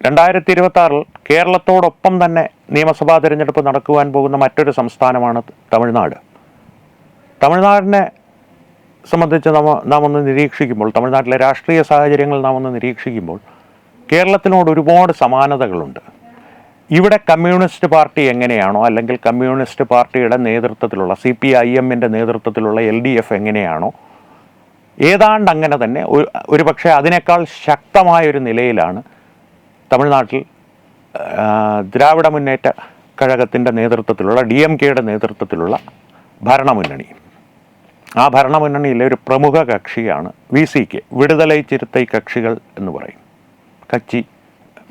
രണ്ടായിരത്തി ഇരുപത്തി ആറിൽ കേരളത്തോടൊപ്പം തന്നെ നിയമസഭാ തിരഞ്ഞെടുപ്പ് നടക്കുവാൻ പോകുന്ന മറ്റൊരു സംസ്ഥാനമാണ് തമിഴ്നാട്. തമിഴ്നാടിനെ സംബന്ധിച്ച് നാം നാം ഒന്ന് നിരീക്ഷിക്കുമ്പോൾ തമിഴ്നാട്ടിലെ രാഷ്ട്രീയ സാഹചര്യങ്ങൾ നാം ഒന്ന് നിരീക്ഷിക്കുമ്പോൾ കേരളത്തിനോട് ഒരുപാട് സമാനതകളുണ്ട്. ഇവിടെ കമ്മ്യൂണിസ്റ്റ് പാർട്ടി എങ്ങനെയാണോ അല്ലെങ്കിൽ കമ്മ്യൂണിസ്റ്റ് പാർട്ടിയുടെ നേതൃത്വത്തിലുള്ള സി പി ഐ എമ്മിന്റെ നേതൃത്വത്തിലുള്ള എൽ ഡി എഫ് എങ്ങനെയാണോ ഏതാണ്ട് അങ്ങനെ തന്നെ ഒരു പക്ഷേ അതിനേക്കാൾ ശക്തമായൊരു നിലയിലാണ് തമിഴ്നാട്ടിൽ ദ്രാവിഡ മുന്നേറ്റ കഴകത്തിന്റെ നേതൃത്വത്തിലുള്ള ഡി എം കെയുടെ നേതൃത്വത്തിലുള്ള ഭരണമുന്നണി. ആ ഭരണമുന്നണിയിലെ ഒരു പ്രമുഖ കക്ഷിയാണ് V C K Viduthalai Chiruthai കക്ഷികൾ എന്ന് പറയും. കച്ചി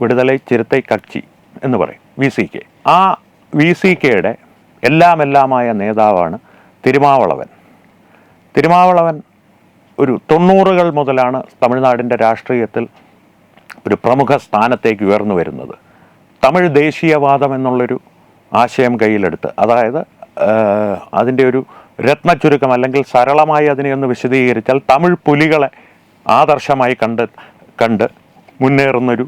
വിടുതലൈ ചിരുത്തൈ കച്ചി എന്ന് പറയും വി സി കെ. ആ വി സി കെയുടെ എല്ലാം എല്ലാമായ നേതാവാണ് തിരുമാവളവൻ. തിരുമാവളവൻ ഒരു തൊണ്ണൂറുകൾ മുതലാണ് തമിഴ്നാടിന്റെ രാഷ്ട്രീയത്തിൽ ഒരു പ്രമുഖ സ്ഥാനത്തേക്ക് ഉയർന്നു വരുന്നത്. തമിഴ് ദേശീയവാദം എന്നുള്ളൊരു ആശയം കയ്യിലെടുത്ത് അതായത് അതിന്റെ ഒരു രത്നച്ചുരുക്കം അല്ലെങ്കിൽ സരളമായി അതിനെ ഒന്ന് വിശദീകരിച്ചാൽ തമിഴ് പുലികളെ ആദർശമായി കണ്ട് കണ്ട് മുന്നേറുന്നൊരു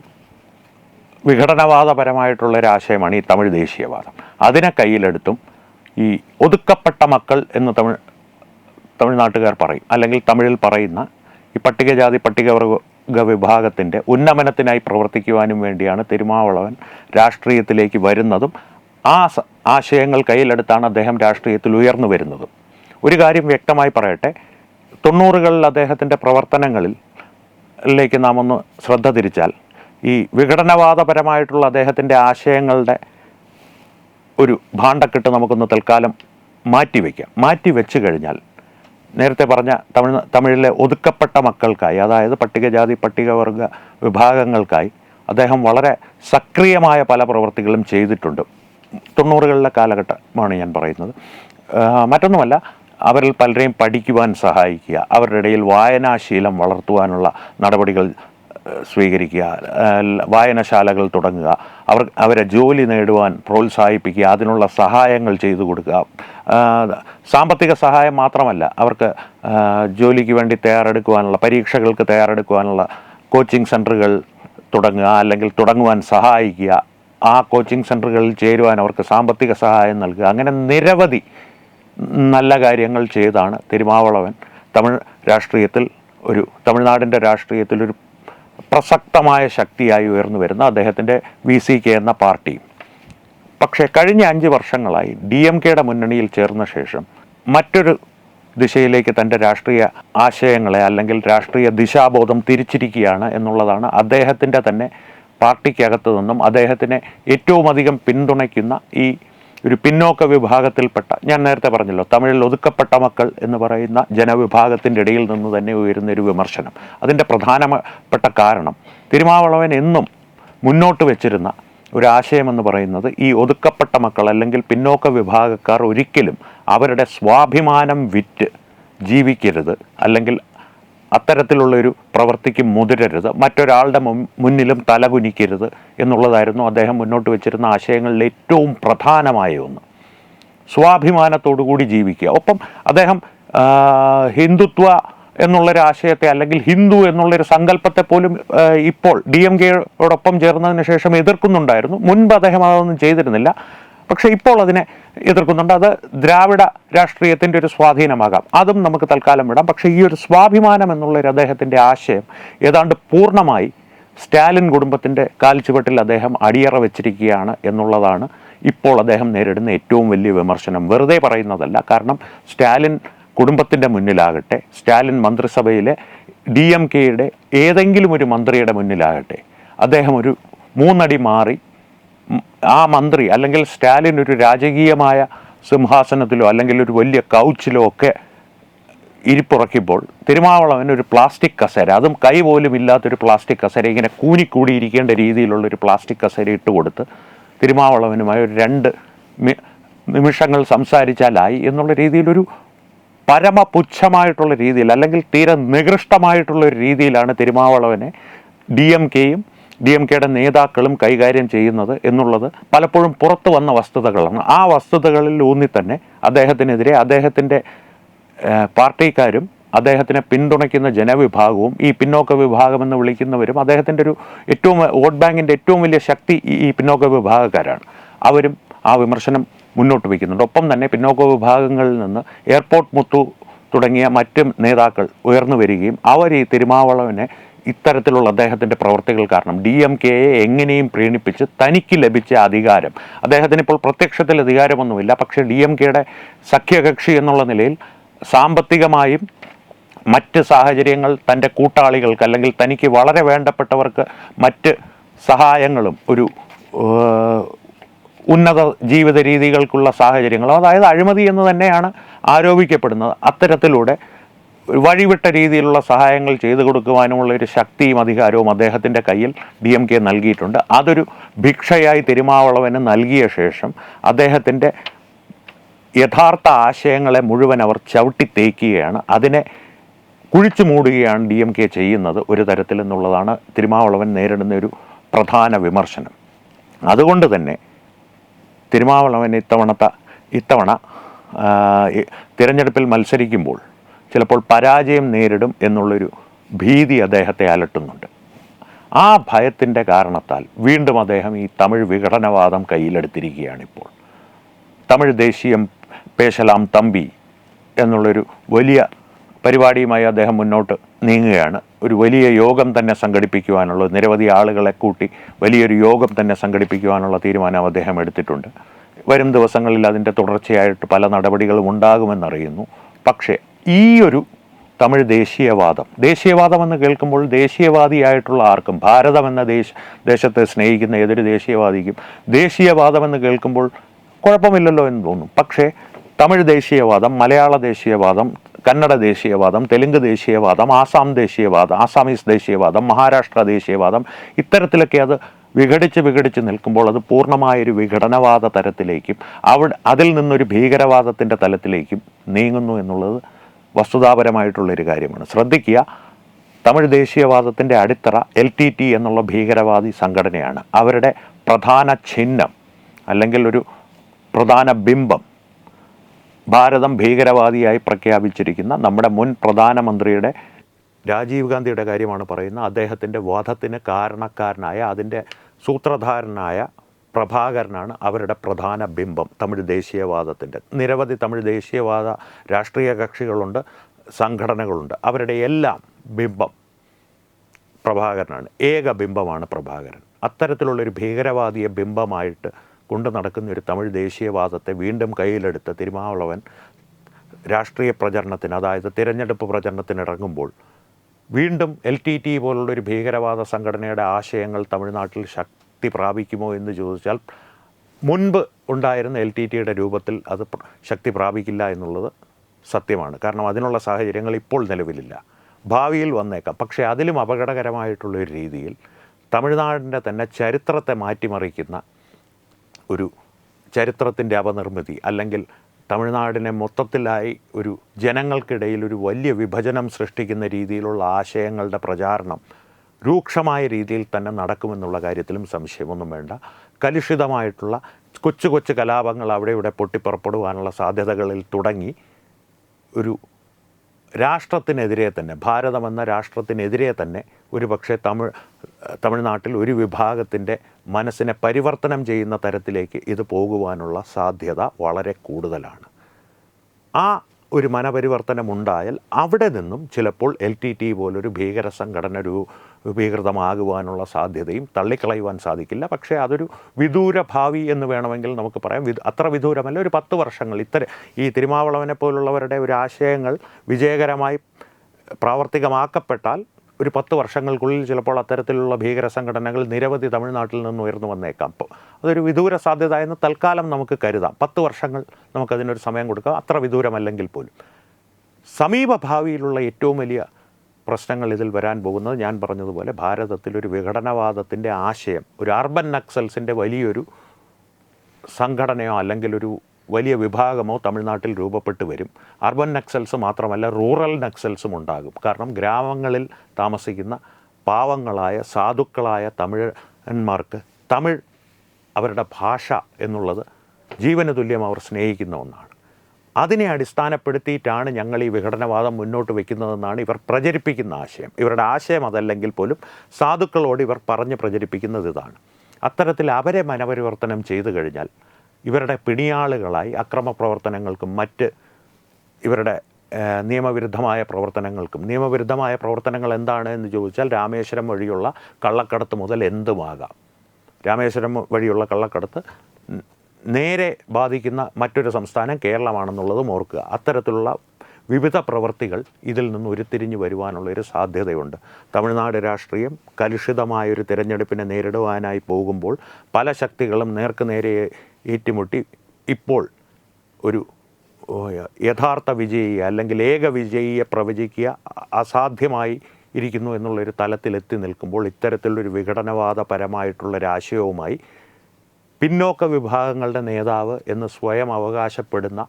വിഘടനവാദപരമായിട്ടുള്ള ഒരു ആശയമാണ് ഈ തമിഴ് ദേശീയവാദം. അതിനെ കയ്യിലെടുത്തും ഈ ഒതുക്കപ്പെട്ട മക്കൾ എന്ന് തമിഴ് തമിഴ്നാട്ടുകാർ പറയും അല്ലെങ്കിൽ തമിഴിൽ പറയുന്ന ഈ പട്ടികജാതി പട്ടികവർഗ വിഭാഗത്തിന്റെ ഉന്നമനത്തിനായി പ്രവർത്തിക്കുവാനും വേണ്ടിയാണ് തിരുമാവളവൻ രാഷ്ട്രീയത്തിലേക്ക് വരുന്നതും ആ ആശയങ്ങൾ കയ്യിലെടുത്താണ് അദ്ദേഹം രാഷ്ട്രീയത്തിൽ ഉയർന്നു വരുന്നതും. ഒരു കാര്യം വ്യക്തമായി പറയട്ടെ തൊണ്ണൂറുകളിൽ അദ്ദേഹത്തിന്റെ പ്രവർത്തനങ്ങളിൽ ലേക്ക് നാം ഒന്ന് ശ്രദ്ധ തിരിച്ചാൽ ഈ വിഘടനവാദപരമായിട്ടുള്ള അദ്ദേഹത്തിന്റെ ആശയങ്ങളുടെ ഒരു ഭാണ്ഡക്കെട്ട് നമുക്കൊന്ന് തൽക്കാലം മാറ്റിവെക്കാം. മാറ്റി വെച്ച് കഴിഞ്ഞാൽ നേരത്തെ പറഞ്ഞ തമിഴ് തമിഴിലെ ഒതുക്കപ്പെട്ട മക്കൾക്കായി അതായത് പട്ടികജാതി പട്ടികവർഗ വിഭാഗങ്ങൾക്കായി അദ്ദേഹം വളരെ സക്രിയമായ പല പ്രവർത്തികളും ചെയ്തിട്ടുണ്ട്. തൊണ്ണൂറുകളിലെ കാലഘട്ടമാണ് ഞാൻ പറയുന്നത്. മറ്റൊന്നുമല്ല അവരിൽ പലരെയും പഠിക്കുവാൻ സഹായിക്കുക അവരുടെ ഇടയിൽ വായനാശീലം വളർത്തുവാനുള്ള നടപടികൾ സ്വീകരിക്കുക വായനശാലകൾ തുടങ്ങുക അവർ അവരെ ജോലി നേടുവാൻ പ്രോത്സാഹിപ്പിക്കുക അതിനുള്ള സഹായങ്ങൾ ചെയ്തു കൊടുക്കുക. സാമ്പത്തിക സഹായം മാത്രമല്ല അവർക്ക് ജോലിക്ക് വേണ്ടി തയ്യാറെടുക്കുവാനുള്ള പരീക്ഷകൾക്ക് തയ്യാറെടുക്കുവാനുള്ള കോച്ചിങ് സെന്ററുകൾ തുടങ്ങുക അല്ലെങ്കിൽ തുടങ്ങുവാൻ സഹായിക്കുക. ആ കോച്ചിങ് സെന്ററുകളിൽ ചേരുവാൻ അവർക്ക് സാമ്പത്തിക സഹായം നൽകുക. അങ്ങനെ നിരവധി നല്ല കാര്യങ്ങൾ ചെയ്താണ് തിരുമാവളവൻ. തമിഴ് രാഷ്ട്രീയത്തിൽ ഒരു തമിഴ്നാടിന്റെ രാഷ്ട്രീയത്തിൽ ഒരു പ്രസക്തമായ ശക്തിയായി ഉയർന്നു വരുന്ന അദ്ദേഹത്തിന്റെ വി സി കെ എന്ന പാർട്ടി. പക്ഷേ കഴിഞ്ഞ അഞ്ച് വർഷങ്ങളായി ഡി എം കെയുടെ മുന്നണിയിൽ ചേർന്ന ശേഷം മറ്റൊരു ദിശയിലേക്ക് തന്റെ രാഷ്ട്രീയ ആശയങ്ങളെ അല്ലെങ്കിൽ രാഷ്ട്രീയ ദിശാബോധം തിരിച്ചിരിക്കുകയാണ് എന്നുള്ളതാണ് അദ്ദേഹത്തിന്റെ തന്നെ പാർട്ടിക്കകത്തു നിന്നും അദ്ദേഹത്തിനെ ഏറ്റവും അധികം പിന്തുണയ്ക്കുന്ന ഈ ഒരു പിന്നോക്ക വിഭാഗത്തിൽപ്പെട്ട ഞാൻ നേരത്തെ പറഞ്ഞല്ലോ തമിഴിൽ ഒതുക്കപ്പെട്ട മക്കൾ എന്ന് പറയുന്ന ജനവിഭാഗത്തിന്റെ ഇടയിൽ നിന്ന് തന്നെ ഉയരുന്ന ഒരു വിമർശനം. അതിന്റെ പ്രധാനപ്പെട്ട കാരണം തിരുമാവളവൻ എന്നും മുന്നോട്ട് വെച്ചിരുന്ന ഒരു ആശയമെന്ന് പറയുന്നത് ഈ ഒതുക്കപ്പെട്ട മക്കൾ അല്ലെങ്കിൽ പിന്നോക്ക വിഭാഗക്കാർ ഒരിക്കലും അവരുടെ സ്വാഭിമാനം വിറ്റ് ജീവിക്കരുത് അല്ലെങ്കിൽ അത്തരത്തിലുള്ളൊരു പ്രവൃത്തിക്ക് മുതിരരുത്. മറ്റൊരാളുടെ മുന്നിലും തലകുനിക്കരുത് എന്നുള്ളതായിരുന്നു അദ്ദേഹം മുന്നോട്ട് വെച്ചിരുന്ന ആശയങ്ങളിൽ ഏറ്റവും പ്രധാനമായ ഒന്ന്. സ്വാഭിമാനത്തോടു കൂടി ജീവിക്കുക. ഒപ്പം അദ്ദേഹം ഹിന്ദുത്വ എന്നുള്ളൊരു ആശയത്തെ അല്ലെങ്കിൽ ഹിന്ദു എന്നുള്ളൊരു സങ്കല്പത്തെ പോലും ഇപ്പോൾ ഡി എം കെയോടൊപ്പം ചേർന്നതിന് ശേഷം എതിർക്കുന്നുണ്ടായിരുന്നു. മുൻപ് അദ്ദേഹം അതൊന്നും ചെയ്തിരുന്നില്ല. പക്ഷേ ഇപ്പോൾ അതിനെ എതിർക്കുന്നുണ്ട്. അത് ദ്രാവിഡ രാഷ്ട്രീയത്തിന്റെ ഒരു സ്വാധീനമാകാം. അതും നമുക്ക് തൽക്കാലം വിടാം. പക്ഷേ ഈ ഒരു സ്വാഭിമാനം എന്നുള്ളൊരു അദ്ദേഹത്തിന്റെ ആശയം ഏതാണ്ട് പൂർണമായി സ്റ്റാലിൻ കുടുംബത്തിന്റെ കാൽച്ചുവട്ടിൽ അദ്ദേഹം അടിയറ വെച്ചിരിക്കുകയാണ് എന്നുള്ളതാണ് ഇപ്പോൾ അദ്ദേഹം നേരിടുന്ന ഏറ്റവും വലിയ വിമർശനം. വെറുതെ പറയുന്നതല്ല. കാരണം സ്റ്റാലിൻ കുടുംബത്തിന്റെ മുന്നിലാകട്ടെ സ്റ്റാലിൻ മന്ത്രിസഭയിലെ ഡി എം കെയുടെ ഏതെങ്കിലും ഒരു മന്ത്രിയുടെ മുന്നിലാകട്ടെ അദ്ദേഹം ഒരു മൂന്നടി മാറി ആ മന്ത്രി അല്ലെങ്കിൽ സ്റ്റാലിൻ ഒരു രാജകീയമായ സിംഹാസനത്തിലോ അല്ലെങ്കിൽ ഒരു വലിയ കൗച്ചിലോ ഒക്കെ ഇരിപ്പുറയ്ക്കുമ്പോൾ തിരുമാവളവൻ ഒരു പ്ലാസ്റ്റിക് കസേര അതും കൈ പോലും ഇല്ലാത്തൊരു പ്ലാസ്റ്റിക് കസേര ഇങ്ങനെ കൂനിക്കൂടി ഇരിക്കേണ്ട രീതിയിലുള്ള ഒരു പ്ലാസ്റ്റിക് കസേര ഇട്ട് കൊടുത്ത് തിരുമാവളവനുമായി ഒരു രണ്ട് നിമിഷങ്ങൾ സംസാരിച്ചാലായി എന്നുള്ള രീതിയിലൊരു പരമപുച്ഛമായിട്ടുള്ള രീതിയിൽ അല്ലെങ്കിൽ തീരെ നികൃഷ്ടമായിട്ടുള്ള ഒരു രീതിയിലാണ് തിരുമാവളവനെ ഡി എം കെയും ഡി എം കെയുടെ നേതാക്കളും കൈകാര്യം ചെയ്യുന്നത് എന്നുള്ളത് പലപ്പോഴും പുറത്തു വന്ന വസ്തുതകളാണ്. ആ വസ്തുതകളിൽ ഊന്നി തന്നെ അദ്ദേഹത്തിനെതിരെ അദ്ദേഹത്തിന്റെ പാർട്ടിക്കാരും അദ്ദേഹത്തിനെ പിന്തുണയ്ക്കുന്ന ജനവിഭാഗവും ഈ പിന്നോക്ക വിഭാഗം എന്ന് വിളിക്കുന്നവരും അദ്ദേഹത്തിന്റെ ഒരു ഏറ്റവും വോട്ട് ബാങ്കിന്റെ ഏറ്റവും വലിയ ശക്തി ഈ പിന്നോക്ക വിഭാഗക്കാരാണ്. അവരും ആ വിമർശനം മുന്നോട്ട് വയ്ക്കുന്നുണ്ട്. ഒപ്പം തന്നെ പിന്നോക്ക വിഭാഗങ്ങളിൽ നിന്ന് എയർപോർട്ട് മുത്തു തുടങ്ങിയ മറ്റ് നേതാക്കൾ ഉയർന്നു വരികയും അവർ ഈ തിരുമാവളവനെ ഇത്തരത്തിലുള്ള അദ്ദേഹത്തിന്റെ പ്രവർത്തികൾ കാരണം ഡി എം കെയെ എങ്ങനെയും പ്രീണിപ്പിച്ച് തനിക്ക് ലഭിച്ച അധികാരം. അദ്ദേഹത്തിന് ഇപ്പോൾ പ്രത്യക്ഷത്തിൽ അധികാരമൊന്നുമില്ല. പക്ഷേ ഡി എം കെയുടെ സഖ്യകക്ഷി എന്നുള്ള നിലയിൽ സാമ്പത്തികമായും മറ്റ് സാഹചര്യങ്ങൾ തന്റെ കൂട്ടാളികൾക്ക് അല്ലെങ്കിൽ തനിക്ക് വളരെ വേണ്ടപ്പെട്ടവർക്ക് മറ്റ് സഹായങ്ങളും ഒരു ഉന്നത ജീവിത രീതികൾക്കുള്ള സാഹചര്യങ്ങളും അതായത് അഴിമതി എന്ന് തന്നെയാണ് ആരോപിക്കപ്പെടുന്നത്. അത്തരത്തിലൂടെ വഴിവിട്ട രീതിയിലുള്ള സഹായങ്ങൾ ചെയ്തു കൊടുക്കുവാനുമുള്ള ഒരു ശക്തിയും അധികാരവും അദ്ദേഹത്തിന്റെ കയ്യിൽ ഡി എം കെ നൽകിയിട്ടുണ്ട്. അതൊരു ഭിക്ഷയായി തിരുമാവളവന് നൽകിയ ശേഷം അദ്ദേഹത്തിന്റെ യഥാർത്ഥ ആശയങ്ങളെ മുഴുവൻ അവർ ചവിട്ടി തേക്കുകയാണ്. അതിനെ കുഴിച്ചു മൂടുകയാണ് ഡി എം കെ ചെയ്യുന്നത് ഒരു തരത്തിൽ എന്നുള്ളതാണ് തിരുമാവളവൻ നേരിടുന്ന ഒരു പ്രധാന വിമർശനം. അതുകൊണ്ട് തന്നെ തിരുമാവളവൻ ഇത്തവണത്തെ ഇത്തവണ തിരഞ്ഞെടുപ്പിൽ മത്സരിക്കുമ്പോൾ ചിലപ്പോൾ പരാജയം നേരിടും എന്നുള്ളൊരു ഭീതി അദ്ദേഹത്തെ അലട്ടുന്നുണ്ട്. ആ ഭയത്തിന്റെ കാരണത്താൽ വീണ്ടും അദ്ദേഹം ഈ തമിഴ് വിഘടനവാദം കയ്യിലെടുത്തിരിക്കുകയാണിപ്പോൾ. തമിഴ് ദേശീയം പേശലാം തമ്പി എന്നുള്ളൊരു വലിയ പരിപാടിയുമായി അദ്ദേഹം മുന്നോട്ട് നീങ്ങുകയാണ്. ഒരു വലിയ യോഗം തന്നെ സംഘടിപ്പിക്കുവാനുള്ള നിരവധി ആളുകളെ കൂട്ടി വലിയൊരു യോഗം തന്നെ സംഘടിപ്പിക്കുവാനുള്ള തീരുമാനം അദ്ദേഹം എടുത്തിട്ടുണ്ട്. വരും ദിവസങ്ങളിൽ അതിന്റെ തുടർച്ചയായിട്ട് പല നടപടികളും ഉണ്ടാകുമെന്നറിയുന്നു. പക്ഷേ ഈ ഒരു തമിഴ് ദേശീയവാദം. ദേശീയവാദം എന്ന് കേൾക്കുമ്പോൾ ദേശീയവാദിയായിട്ടുള്ള ആർക്കും ഭാരതം എന്ന ദേശ ദേശത്തെ സ്നേഹിക്കുന്ന ഏതൊരു ദേശീയവാദിക്കും ദേശീയവാദം എന്ന് കേൾക്കുമ്പോൾ കുഴപ്പമില്ലല്ലോ എന്ന് തോന്നും. പക്ഷേ തമിഴ് ദേശീയവാദം മലയാള ദേശീയവാദം കന്നഡ ദേശീയവാദം തെലുങ്ക് ദേശീയവാദം ആസാം ദേശീയവാദം ആസാമീസ് ദേശീയവാദം മഹാരാഷ്ട്ര ദേശീയവാദം ഇത്തരത്തിലൊക്കെ അത് വിഘടിച്ച് വിഘടിച്ച് നിൽക്കുമ്പോൾ അത് പൂർണമായൊരു വിഘടനവാദ തരത്തിലേക്കും അവിടെ അതിൽ നിന്നൊരു ഭീകരവാദത്തിന്റെ തലത്തിലേക്കും നീങ്ങുന്നു എന്നുള്ളത് വസ്തുതാപരമായിട്ടുള്ളൊരു കാര്യമാണ്. ശ്രദ്ധിക്കുക തമിഴ് ദേശീയവാദത്തിന്റെ അടിത്തറ എൽ ടി ടി എന്നുള്ള ഭീകരവാദി സംഘടനയാണ്. അവരുടെ പ്രധാന ചിഹ്നം അല്ലെങ്കിൽ ഒരു പ്രധാന ബിംബം ഭാരതം ഭീകരവാദിയായി പ്രഖ്യാപിച്ചിരിക്കുന്ന നമ്മുടെ മുൻ പ്രധാനമന്ത്രിയുടെ രാജീവ് ഗാന്ധിയുടെ കാര്യമാണ് പറയുന്നത്. അദ്ദേഹത്തിന്റെ വധത്തിന് കാരണക്കാരനായ അതിന്റെ സൂത്രധാരനായ പ്രഭാകരനാണ് അവരുടെ പ്രധാന ബിംബം തമിഴ് ദേശീയവാദത്തിന്റെ. നിരവധി തമിഴ് ദേശീയവാദ രാഷ്ട്രീയ കക്ഷികളുണ്ട് സംഘടനകളുണ്ട്. അവരുടെ എല്ലാം ബിംബം പ്രഭാകരനാണ്. ഏക ബിംബമാണ് പ്രഭാകരൻ. അത്തരത്തിലുള്ളൊരു ഭീകരവാദിയെ ബിംബമായിട്ട് കൊണ്ടു നടക്കുന്ന ഒരു തമിഴ് ദേശീയവാദത്തെ വീണ്ടും കയ്യിലെടുത്ത് തിരുമാവളവൻ രാഷ്ട്രീയ പ്രചരണത്തിന് അതായത് തിരഞ്ഞെടുപ്പ് പ്രചരണത്തിന് ഇറങ്ങുമ്പോൾ വീണ്ടും എൽ ടി ടി പോലുള്ളൊരു ഭീകരവാദ സംഘടനയുടെ ആശയങ്ങൾ തമിഴ്നാട്ടിൽ ശക്തി പ്രാപിക്കുമോ എന്ന് ചോദിച്ചാൽ മുൻപ് ഉണ്ടായിരുന്ന എൽ ടി ടിയുടെ രൂപത്തിൽ അത് ശക്തി പ്രാപിക്കില്ല എന്നുള്ളത് സത്യമാണ്. കാരണം അതിനുള്ള സാഹചര്യങ്ങൾ ഇപ്പോൾ നിലവിലില്ല. ഭാവിയിൽ വന്നേക്കാം. പക്ഷേ അതിലും അപകടകരമായിട്ടുള്ളൊരു രീതിയിൽ തമിഴ്നാടിന്റെ തന്നെ ചരിത്രത്തെ മാറ്റിമറിക്കുന്ന ഒരു ചരിത്രത്തിന്റെ അപനിർമ്മിതി അല്ലെങ്കിൽ തമിഴ്നാടിനെ മൊത്തത്തിലായി ഒരു ജനങ്ങൾക്കിടയിൽ ഒരു വലിയ വിഭജനം സൃഷ്ടിക്കുന്ന രീതിയിലുള്ള ആശയങ്ങളുടെ പ്രചാരണം രൂക്ഷമായ രീതിയിൽ തന്നെ നടക്കുമെന്നുള്ള കാര്യത്തിലും സംശയമൊന്നും വേണ്ട. കലുഷിതമായിട്ടുള്ള കൊച്ചു കൊച്ചു കലാപങ്ങൾ അവിടെ ഇവിടെ പൊട്ടിപ്പുറപ്പെടുവാനുള്ള സാധ്യതകളിൽ തുടങ്ങി ഒരു രാഷ്ട്രത്തിനെതിരെ തന്നെ ഭാരതമെന്ന രാഷ്ട്രത്തിനെതിരെ തന്നെ ഒരു പക്ഷേ തമിഴ് തമിഴ്നാട്ടിൽ ഒരു വിഭാഗത്തിന്റെ മനസ്സിനെ പരിവർത്തനം ചെയ്യുന്ന തരത്തിലേക്ക് ഇത് പോകുവാനുള്ള സാധ്യത വളരെ കൂടുതലാണ്. ആ ഒരു മനപരിവർത്തനമുണ്ടായാൽ അവിടെ നിന്നും ചിലപ്പോൾ എൽ ടി ടി പോലൊരു ഭീകര സംഘടന രൂപീകൃതമാകുവാനുള്ള സാധ്യതയും തള്ളിക്കളയുവാൻ സാധിക്കില്ല. പക്ഷേ അതൊരു വിദൂര ഭാവി എന്ന് വേണമെങ്കിൽ നമുക്ക് പറയാം. അത്ര വിദൂരമല്ല. ഒരു പത്ത് വർഷങ്ങൾ ഇത്തരം ഈ തിരുമാവളവനെ പോലുള്ളവരുടെ ഒരു ആശയങ്ങൾ വിജയകരമായി പ്രാവർത്തികമാക്കപ്പെട്ടാൽ ഒരു പത്ത് വർഷങ്ങൾക്കുള്ളിൽ ചിലപ്പോൾ അത്തരത്തിലുള്ള ഭീകര സംഘടനകൾ നിരവധി തമിഴ്നാട്ടിൽ നിന്ന് ഉയർന്നു വന്നേക്കാം. അപ്പോൾ അതൊരു വിദൂര സാധ്യത എന്ന് തൽക്കാലം നമുക്ക് കരുതാം. പത്ത് വർഷങ്ങൾ നമുക്കതിനൊരു സമയം കൊടുക്കാം. അത്ര വിദൂരമല്ലെങ്കിൽ പോലും. സമീപ ഭാവിയിലുള്ള ഏറ്റവും വലിയ പ്രശ്നങ്ങൾ ഇതിൽ വരാൻ പോകുന്നത് ഞാൻ പറഞ്ഞതുപോലെ ഭാരതത്തിലൊരു വിഘടനവാദത്തിന്റെ ആശയം ഒരു അർബൻ നക്സൽസിന്റെ വലിയൊരു സംഘടനയോ അല്ലെങ്കിൽ ഒരു വലിയ വിഭാഗമോ തമിഴ്നാട്ടിൽ രൂപപ്പെട്ട് വരും. അർബൻ നക്സൽസ് മാത്രമല്ല റൂറൽ നക്സൽസും ഉണ്ടാകും. കാരണം ഗ്രാമങ്ങളിൽ താമസിക്കുന്ന പാവങ്ങളായ സാധുക്കളായ തമിഴന്മാർക്ക് തമിഴ് അവരുടെ ഭാഷ എന്നുള്ളത് ജീവന തുല്യം അവർ സ്നേഹിക്കുന്ന ഒന്നാണ്. അതിനെ അടിസ്ഥാനപ്പെടുത്തിയിട്ടാണ് ഞങ്ങൾ ഈ വിഘടനവാദം മുന്നോട്ട് വയ്ക്കുന്നതെന്നാണ് ഇവർ പ്രചരിപ്പിക്കുന്ന ആശയം. ഇവരുടെ ആശയം അതല്ലെങ്കിൽ പോലും സാധുക്കളോട് ഇവർ പറഞ്ഞ് പ്രചരിപ്പിക്കുന്നത് ഇതാണ്. അത്തരത്തിൽ അവരെ മനപരിവർത്തനം ചെയ്തു കഴിഞ്ഞാൽ ഇവരുടെ പിണിയാളുകളായി അക്രമ പ്രവർത്തനങ്ങൾക്കും മറ്റ് ഇവരുടെ നിയമവിരുദ്ധമായ പ്രവർത്തനങ്ങൾക്കും നിയമവിരുദ്ധമായ പ്രവർത്തനങ്ങൾ എന്താണ് എന്ന് ചോദിച്ചാൽ രാമേശ്വരം വഴിയുള്ള കള്ളക്കടത്ത് മുതൽ എന്തുമാകാം? രാമേശ്വരം വഴിയുള്ള കള്ളക്കടത്ത് നേരെ ബാധിക്കുന്ന മറ്റൊരു സംസ്ഥാനം കേരളമാണെന്നുള്ളതും ഓർക്കുക. അത്തരത്തിലുള്ള വിവിധ പ്രവൃത്തികൾ ഇതിൽ നിന്ന് ഉരുത്തിരിഞ്ഞു വരുവാനുള്ളൊരു സാധ്യതയുണ്ട്. തമിഴ്നാട് രാഷ്ട്രീയം കലുഷിതമായൊരു തിരഞ്ഞെടുപ്പിനെ നേരിടുവാനായി പോകുമ്പോൾ പല ശക്തികളും നേർക്ക് നേരെ ഏറ്റുമുട്ടി ഇപ്പോൾ ഒരു യഥാർത്ഥ വിജയിയെ അല്ലെങ്കിൽ ഏക വിജയിയെ പ്രവചിക്കുക അസാധ്യമായി ഇരിക്കുന്നു എന്നുള്ളൊരു തലത്തിലെത്തി നിൽക്കുമ്പോൾ ഇത്തരത്തിലൊരു വിഘടനവാദപരമായിട്ടുള്ള ആശയവുമായി പിന്നോക്ക വിഭാഗങ്ങളുടെ നേതാവ് എന്ന് സ്വയം അവകാശപ്പെടുന്ന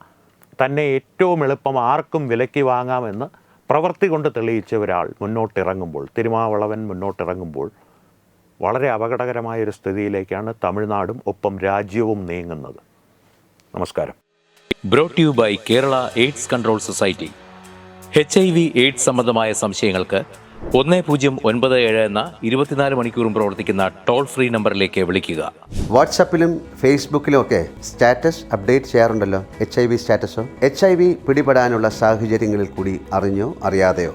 തന്നെ ഏറ്റവും എളുപ്പം ആർക്കും വിലയ്ക്ക് വാങ്ങാമെന്ന് പ്രവൃത്തി കൊണ്ട് തെളിയിച്ച ഒരാൾ മുന്നോട്ടിറങ്ങുമ്പോൾ തിരുമാവളവൻ മുന്നോട്ടിറങ്ങുമ്പോൾ വളരെ അപകടകരമായൊരു സ്ഥിതിയിലേക്കാണ് തമിഴ്നാടും ഒപ്പം രാജ്യവും നീങ്ങുന്നത്. നമസ്കാരം. Brought you by Kerala AIDS control society H I V AIDS സംബന്ധമായ സംശയങ്ങൾക്ക് ഒന്ന് പൂജ്യം ഒൻപത് ഏഴ് എന്ന ഇരുപത്തിനാല് മണിക്കൂറും പ്രവർത്തിക്കുന്ന ടോൾ ഫ്രീ നമ്പറിലേക്ക് വിളിക്കുക. വാട്സാപ്പിലും ഫേസ്ബുക്കിലും ഒക്കെ സ്റ്റാറ്റസ് അപ്ഡേറ്റ് ചെയ്യാറുണ്ടല്ലോ എച്ച് ഐ വി സ്റ്റാറ്റസോ? എച്ച് ഐ വി പിടിപെടാനുള്ള സാഹചര്യങ്ങളിൽ കൂടി അറിഞ്ഞോ അറിയാതെയോ?